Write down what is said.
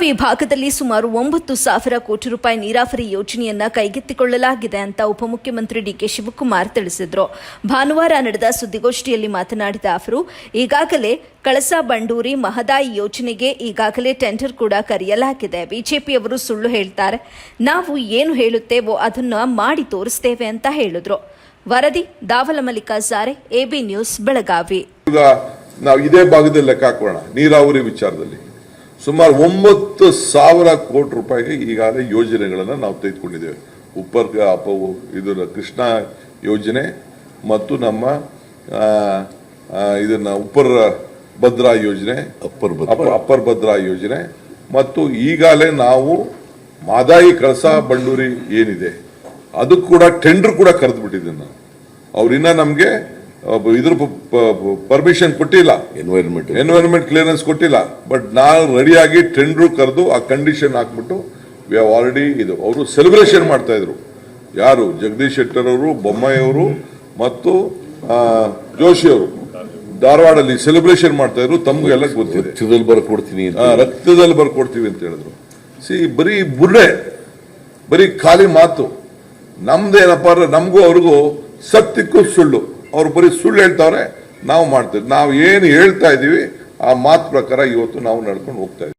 ಭಾಗದಲ್ಲಿ ಸುಮಾರು ಒಂಬತ್ತು ಸಾವಿರ ಕೋಟಿ ರೂಪಾಯಿ ನೀರಾವರಿ ಯೋಜನೆಯನ್ನ ಕೈಗೆತ್ತಿಕೊಳ್ಳಲಾಗಿದೆ ಅಂತ ಉಪಮುಖ್ಯಮಂತ್ರಿ ಡಿಕೆ ಶಿವಕುಮಾರ್ ತಿಳಿಸಿದ್ರು. ಭಾನುವಾರ ನಡೆದ ಸುದ್ದಿಗೋಷ್ಠಿಯಲ್ಲಿ ಮಾತನಾಡಿದ ಅವರು, ಈಗಾಗಲೇ ಕಳಸಾ ಬಂಡೂರಿ ಮಹದಾಯಿ ಯೋಜನೆಗೆ ಈಗಾಗಲೇ ಟೆಂಡರ್ ಕೂಡ ಕರೆಯಲಾಗಿದೆ. ಬಿಜೆಪಿಯವರು ಸುಳ್ಳು ಹೇಳ್ತಾರೆ. ನಾವು ಏನು ಹೇಳುತ್ತೇವೋ ಅದನ್ನ ಮಾಡಿ ತೋರಿಸ್ತೇವೆ ಅಂತ ಹೇಳಿದ್ರು. ವರದಿ, ದಾವಲ ಮಲ್ಲಿಕಾಜಾರೆ ಎಬಿ ನ್ಯೂಸ್, ಬೆಳಗಾವಿ. ನಾವು ಇದೇ ಭಾಗದಲ್ಲಿ ಲೆಕ್ಕ ಹಾಕೋಣ, ನೀರಾವರಿ ವಿಚಾರದಲ್ಲಿ. ಸುಮಾರು ಒಂಬತ್ತು ಸಾವಿರ ಕೋಟಿ ರೂಪಾಯಿಗೆ ಈಗಾಗಲೇ ಯೋಜನೆಗಳನ್ನು ನಾವು ತೆಗೆದುಕೊಂಡಿದ್ದೇವೆ. ಉಪ್ಪರ್ ಅಪ ಇದರ ಕೃಷ್ಣ ಯೋಜನೆ ಮತ್ತು ನಮ್ಮ ಇದನ್ನ ಉಪ್ಪರ್ ಭದ್ರಾ ಯೋಜನೆ ಅಪ್ಪರ್ ಅಪ್ಪ- ಅಪ್ಪರ್ ಭದ್ರಾ ಯೋಜನೆ ಮತ್ತು ಈಗಾಗಲೇ ನಾವು ಮಾದಾಯಿ ಕಳಸಾ ಬಂಡೂರಿ ಏನಿದೆ ಅದು ಕೂಡ ಟೆಂಡರ್ ಕೂಡ ಕರೆದು ಬಿಟ್ಟಿದ್ದೀನಿ ಅವ್ರಿನ್ನ ನಮಗೆ ಇದ್ರ ಪರ್ಮಿಷನ್ ಕೊಟ್ಟಿಲ್ಲ. ಎನ್ವೈರನ್ಮೆಂಟ್ ಎನ್ವೈರನ್ಮೆಂಟ್ ಕ್ಲಿಯರೆನ್ಸ್ ಕೊಟ್ಟಿಲ್ಲ. ಬಟ್ ನಾವು ರೆಡಿಯಾಗಿ ಟೆಂಡ್ರು ಕರೆದು ಆ ಕಂಡೀಷನ್ ಹಾಕ್ಬಿಟ್ಟು ವಿ ಹ್ಯಾವ್ ಆಲ್ರೆಡಿ ಇದು. ಅವರು ಸೆಲೆಬ್ರೇಷನ್ ಮಾಡ್ತಾ ಇದ್ರು. ಯಾರು? ಜಗದೀಶ್ ಶೆಟ್ಟರ್ ಅವರು ಬೊಮ್ಮಾಯಿ ಅವರು ಮತ್ತು ಜೋಶಿಯವರು ಜೋಶಿ ಅವರು. ಧಾರವಾಡಲ್ಲಿ ಸೆಲೆಬ್ರೇಷನ್ ಮಾಡ್ತಾ ಇದ್ರು. ತಮ್ಗೆಲ್ಲ ಎಲ್ಲ ಗೊತ್ತಿದೆ. ಚಿತ್ರದಲ್ಲಿ ಬರ ಕೊಡ್ತೀನಿ ಅಂತ ಆ, ರಕ್ತದಲ್ಲಿ ಬರ್ಕೊಡ್ತೀವಿ ಅಂತ ಹೇಳಿದ್ರು. ಸಿ ಬರೀ ಬುರ್ಡೆ ಬರೀ ಖಾಲಿ ಮಾತು. ನಮ್ದೇನಪ್ಪ ಅಂದ್ರೆ ನಮಗೂ ಅವ್ರಿಗೂ ಸತ್ಯಕ್ಕೂ ಸುಳ್ಳು. ಅವ್ರು ಬರೀ ಸುಳ್ಳು ಹೇಳ್ತಾವ್ರೆ, ನಾವು ಮಾಡ್ತೇವೆ ನಾವು ಏನು ಹೇಳ್ತಾ ಇದ್ದೀವಿ ಆ ಮಾತು ಪ್ರಕಾರ ಇವತ್ತು ನಾವು ನಡ್ಕೊಂಡು ಹೋಗ್ತಾ ಇದ್ದೀವಿ